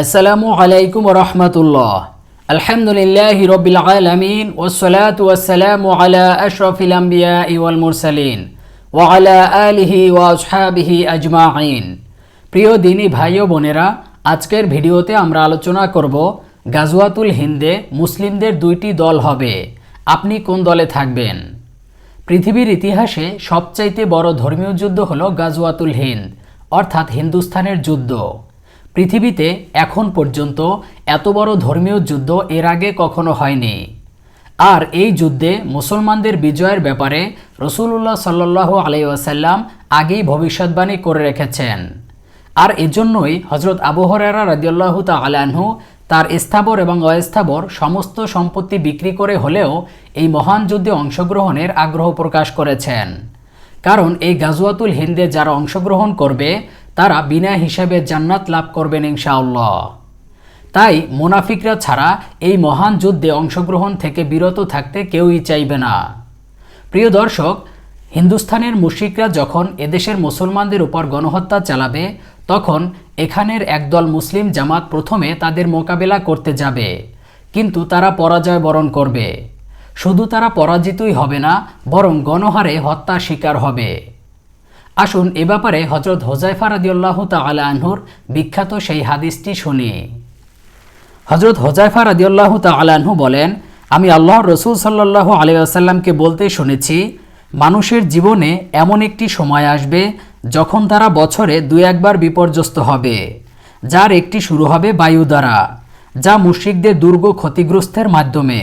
আসসালামু আলাইকুম রহমতুল্লাহ। আলহামদুলিল্লাহ রবিল আলমিন ওসলাত ওয়াসালামু আলা আশরফিল আম্বিয়া ইওয়াল মুরসালিন ওয়ালা আলিহি ওয়াসহাবিহি আজমাইন। প্রিয় দিনী ভাই ও বোনেরা, আজকের ভিডিওতে আমরা আলোচনা করব গাজওয়াতুল হিন্দে মুসলিমদের দুইটি দল হবে। আপনি কোন দলে থাকবেন? পৃথিবীর ইতিহাসে সবচাইতে বড় ধর্মীয় যুদ্ধ হল গাজওয়াতুল হিন্দ, অর্থাৎ হিন্দুস্থানের যুদ্ধ। পৃথিবীতে এখন পর্যন্ত এত বড় ধর্মীয় যুদ্ধ এর আগে কখনো হয়নি। আর এই যুদ্ধে মুসলমানদের বিজয়ের ব্যাপারে রসুল্লাহ সাল্লাহ আলাইসাল্লাম আগেই ভবিষ্যৎবাণী করে রেখেছেন। আর এজন্যই হজরত আবু হরেরা রাজিউল্লাহ তালাহু তার স্থাবর এবং অস্থাবর সমস্ত সম্পত্তি বিক্রি করে হলেও এই মহান যুদ্ধে অংশগ্রহণের আগ্রহ প্রকাশ করেছেন। কারণ এই গাজুয়াতুল হিন্দে যারা অংশগ্রহণ করবে তারা বিনা হিসাবে জান্নাত লাভ করবেন ইনশাআল্লাহ। তাই মোনাফিকরা ছাড়া এই মহান যুদ্ধে অংশগ্রহণ থেকে বিরত থাকতে কেউই চাইবে না। প্রিয় দর্শক, হিন্দুস্থানের মুশিকরা যখন এদেশের মুসলমানদের উপর গণহত্যা চালাবে, তখন এখানের একদল মুসলিম জামাত প্রথমে তাদের মোকাবেলা করতে যাবে, কিন্তু তারা পরাজয় বরণ করবে। শুধু তারা পরাজিতই হবে না, বরং গণহারে হত্যা শিকার হবে। আসুন এ ব্যাপারে হজরত হোজাইফা রাদিউল্লাহ তালা আনহুর বিখ্যাত সেই হাদিসটি শুনি। হজরত হোজাইফা রাদিউল্লাহ তালাহু বলেন, আমি আল্লাহ রসুল সাল্লাহ আলিয়াসাল্লামকে বলতে শুনেছি, মানুষের জীবনে এমন একটি সময় আসবে যখন তারা বছরে দু একবার বিপর্যস্ত হবে, যার একটি শুরু হবে বায়ু দ্বারা, যা মুশ্রিকদের দুর্গ ক্ষতিগ্রস্তের মাধ্যমে,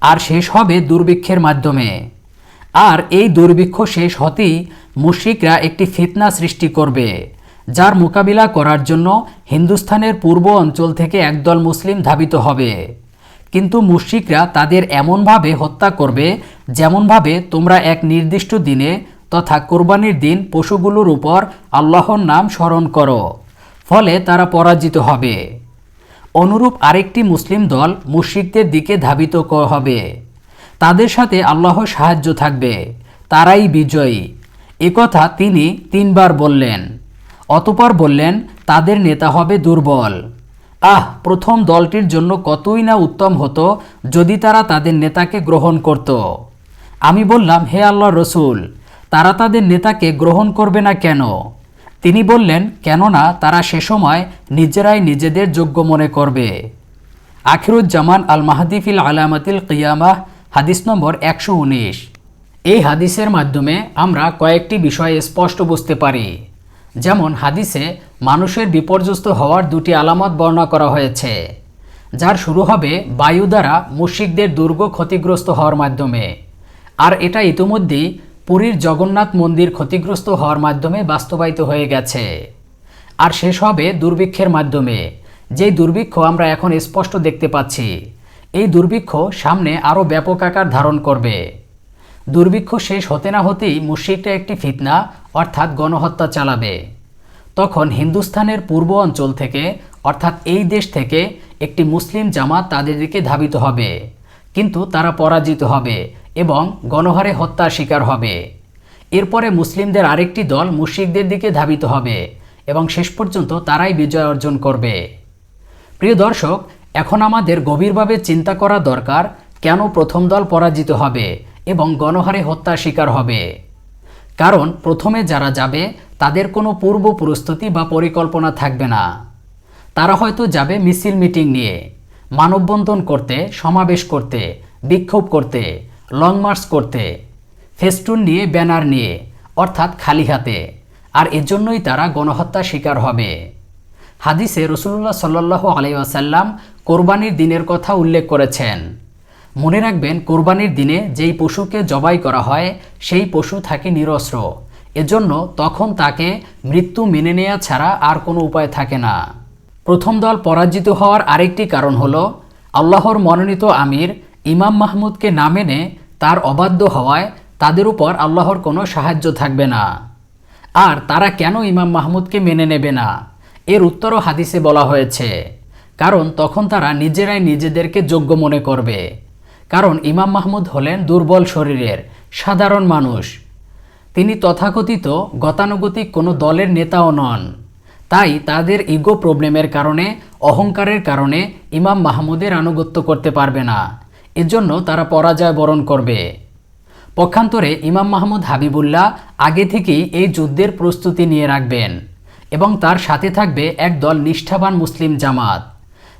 আর শেষ হবে দুর্ভিক্ষের মাধ্যমে। আর এই দুর্ভিক্ষ শেষ হতেই মুশ্রিকরা একটি ফিতনা সৃষ্টি করবে, যার মোকাবিলা করার জন্য হিন্দুস্থানের পূর্ব অঞ্চল থেকে একদল মুসলিম ধাবিত হবে। কিন্তু মুশ্রিকরা তাদের এমনভাবে হত্যা করবে যেমনভাবে তোমরা এক নির্দিষ্ট দিনে তথা কোরবানির দিন পশুগুলোর উপর আল্লাহর নাম স্মরণ করো, ফলে তারা পরাজিত হবে। অনুরূপ আরেকটি মুসলিম দল মুশ্রিকদের দিকে ধাবিত হবে। তাদের সাথে আল্লাহ সাহায্য থাকবে, তারাই বিজয়ী। একথা তিনি তিনবার বললেন। অতপর বললেন, তাদের নেতা হবে দুর্বল। আহ, প্রথম দলটির জন্য কতই না উত্তম হতো যদি তারা তাদের নেতাকে গ্রহণ করত। আমি বললাম, হে আল্লাহ রসুল, তারা তাদের নেতাকে গ্রহণ করবে না কেন? তিনি বললেন, কেননা তারা সে সময় নিজেরাই নিজেদের যোগ্য মনে করবে। আখিরুজ্জামান আল মাহাদিফিল আলামাতিল কিয়ামাহ হাদিস নম্বর একশো উনিশ। এই হাদিসের মাধ্যমে আমরা কয়েকটি বিষয় স্পষ্ট বুঝতে পারি। যেমন হাদিসে মানুষের বিপর্যস্ত হওয়ার দুটি আলামত বর্ণনা করা হয়েছে, যার শুরু হবে বায়ু দ্বারা মুশিকদের দুর্গ ক্ষতিগ্রস্ত হওয়ার মাধ্যমে, আর এটা ইতিমধ্যেই পুরীর জগন্নাথ মন্দির ক্ষতিগ্রস্ত হওয়ার মাধ্যমে বাস্তবায়িত হয়ে গেছে। আর শেষ হবে দুর্ভিক্ষের মাধ্যমে, যেই দুর্ভিক্ষ আমরা এখন স্পষ্ট দেখতে পাচ্ছি। এই দুর্ভিক্ষ সামনে আরও ব্যাপক আকার ধারণ করবে। দুর্ভিক্ষ শেষ হতে না হতেই মুশ্রিকটা একটি ফিতনা, অর্থাৎ গণহত্যা চালাবে। তখন হিন্দুস্থানের পূর্ব অঞ্চল থেকে, অর্থাৎ এই দেশ থেকে, একটি মুসলিম জামাত তাদের দিকে ধাবিত হবে। কিন্তু তারা পরাজিত হবে এবং গণহারে হত্যার শিকার হবে। এরপরে মুসলিমদের আরেকটি দল মুশ্রিকদের দিকে ধাবিত হবে এবং শেষ পর্যন্ত তারাই বিজয় অর্জন করবে। প্রিয় দর্শক এখন আমাদের গভীরভাবে চিন্তা করা দরকার কেন প্রথম দল পরাজিত হবে এবং গণহারে হত্যার শিকার হবে। কারণ প্রথমে যারা যাবে, তাদের কোনো পূর্ব প্রস্তুতি বা পরিকল্পনা থাকবে না। তারা হয়তো যাবে মিছিল মিটিং নিয়ে, মানববন্ধন করতে, সমাবেশ করতে, বিক্ষোভ করতে, লং মার্চ করতে, ফেস্টুন নিয়ে, ব্যানার নিয়ে, অর্থাৎ খালি হাতে। আর এজন্যই তারা গণহত্যার শিকার হবে। হাদিসে রসুল্লাহ সাল্লাহ আলাইসাল্লাম কোরবানির দিনের কথা উল্লেখ করেছেন। মনে রাখবেন, কোরবানির দিনে যেই পশুকে জবাই করা হয়, সেই পশু থাকে নিরস্ত্র। এজন্য তখন তাকে মৃত্যু মেনে নেওয়া ছাড়া আর কোনো উপায় থাকে না। প্রথম দল পরাজিত হওয়ার আরেকটি কারণ হল, আল্লাহর মনোনীত আমির ইমাম মাহমুদকে না মেনে তার অবাধ্য হওয়ায় তাদের উপর আল্লাহর কোনো সাহায্য থাকবে না। আর তারা কেন ইমাম মাহমুদকে মেনে নেবে না? এর উত্তরও হাদিসে বলা হয়েছে। কারণ তখন তারা নিজেরাই নিজেদেরকে যোগ্য মনে করবে। কারণ ইমাম মাহমুদ হলেন দুর্বল শরীরের সাধারণ মানুষ। তিনি তথাকথিত, গতানুগতিক কোনো দলের নেতাও নন। তাই তাদের ইগো প্রবলেমের কারণে, অহংকারের কারণে ইমাম মাহমুদের আনুগত্য করতে পারবে না। এজন্য তারা পরাজয় বরণ করবে। পক্ষান্তরে ইমাম মাহমুদ হাবিবুল্লাহ আগে থেকেই এই যুদ্ধের প্রস্তুতি নিয়ে রাখবেন এবং তার সাথে থাকবে একদল নিষ্ঠাবান মুসলিম জামাত।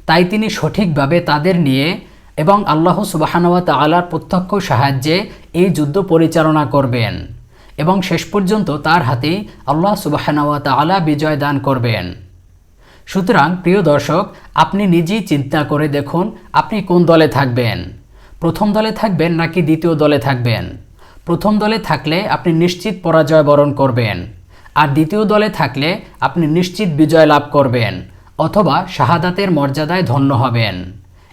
তাই তিনি সঠিকভাবে তাদের নিয়ে এবং আল্লাহ সুবাহানওয়া তালার প্রত্যক্ষ সাহায্যে এই যুদ্ধ পরিচালনা করবেন এবং শেষ পর্যন্ত তার হাতেই আল্লাহ সুবাহানওয়া তালা বিজয় দান করবেন। সুতরাং, প্রিয় দর্শক, আপনি নিজেই চিন্তা করে দেখুন আপনি কোন দলে থাকবেন। প্রথম দলে থাকবেন নাকি দ্বিতীয় দলে থাকবেন? প্রথম দলে থাকলে আপনি নিশ্চিত পরাজয় বরণ করবেন। আর দ্বিতীয় দলে থাকলে আপনি নিশ্চিত বিজয় লাভ করবেন। অথবা শাহাদাতের মর্যাদায় ধন্য হবেন।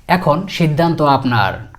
এখন সিদ্ধান্ত আপনার।